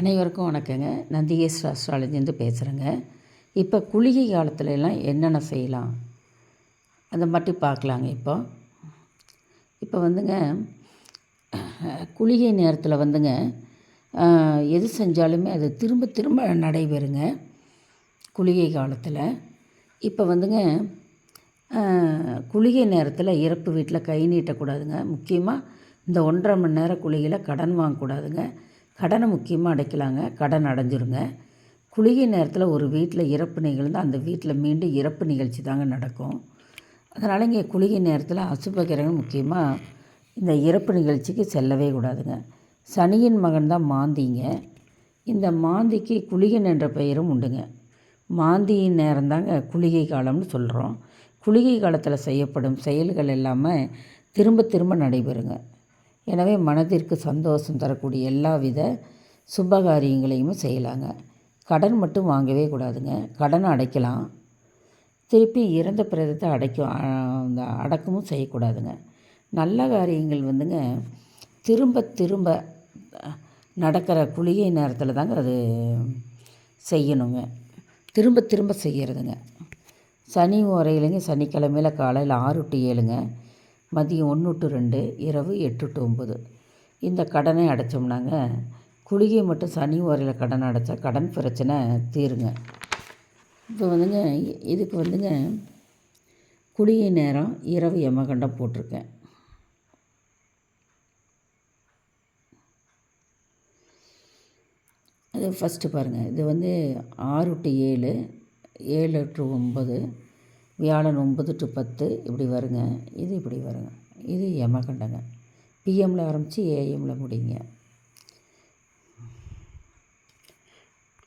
அனைவருக்கும் வணக்கங்க. நந்திகேஸ் அஸ்ட்ராலஜிந்து பேசுகிறேங்க இப்போ குளிகை காலத்துல எல்லாம் என்னென்ன செய்யலாம்? அந்த மட்டும் பார்க்கலாங்க இப்போ. இப்போ வந்துங்க குளிகை நேரத்தில் வந்துங்க எது செஞ்சாலுமே அது திரும்ப திரும்ப நடைபெறுங்க. குளிகை காலத்தில். இப்போ வந்துங்க குளிகை நேரத்தில் இறப்பு வீட்டில் கை நீட்டக்கூடாதுங்க. முக்கியமாக இந்த ஒன்றரை மணி நேரம் குளிகையில் கடன் வாங்கக்கூடாதுங்க. கடனை முக்கியமாக அடைக்கலாங்க. கடன் அடைஞ்சிருங்க. குளிகை நேரத்தில் ஒரு வீட்டில் இறப்பு நிகழ்ந்து அந்த வீட்டில் மீண்டும் இறப்பு நிகழ்ச்சி தாங்க நடக்கும். அதனால் இங்கே குளிகை நேரத்தில் அசுப கிரகம் முக்கியமாக இந்த இறப்பு நிகழ்ச்சிக்கு செல்லவே கூடாதுங்க. சனியின் மகன் தான் மாந்திங்க. இந்த மாந்திக்கு குளிகன் என்ற பெயரும் உண்டுங்க. மாந்தியின் நேரம் தாங்க குளிகை காலம்னு சொல்கிறோம் குளிகை காலத்தில் செய்யப்படும் செயல்கள் எல்லாமே திரும்ப திரும்ப நடைபெறுங்க. எனவே மனதிற்கு சந்தோஷம் தரக்கூடிய எல்லா வித சுபகாரியங்களையுமே செய்யலாங்க. கடன் மட்டும் வாங்கவே கூடாதுங்க. கடனை அடைக்கலாம். திருப்பி இறந்த பிரதத்தை அடைக்கும் அந்த அடக்கமும் செய்யக்கூடாதுங்க. நல்ல காரியங்கள் வந்துங்க. திரும்ப திரும்ப நடக்கிற குளிகை நேரத்தில் தாங்க அது செய்யணுங்க. திரும்ப திரும்ப செய்கிறதுங்க சனி ஓரையிலங்க சனிக்கிழமையில் காலையில் ஆறு டு ஏழுங்க. மதியம் ஒன்று டு ரெண்டு இரவு எட்டு டு ஒம்பது இந்த கடனை அடைச்சோம்னாங்க. குளிகை மட்டும் சனி ஓரையில் கடன் அடைச்சா கடன் பிரச்சனை தீருங்க. இப்போ வந்துங்க இதுக்கு வந்துங்க குளிகை நேரம் இரவு எமகண்டம் போட்டிருக்கேன். அது ஃபஸ்ட்டு பாருங்கள் இது வந்து ஆறு டு ஏழு ஏழு டு ஒம்பது வியாழன் ஒம்பது டு பத்து இப்படி வருங்க. இது இப்படி வருங்க. இது யமகண்டங்க. பிஎம்மில் ஆரம்பித்து ஏஎம்மில் முடியுங்க.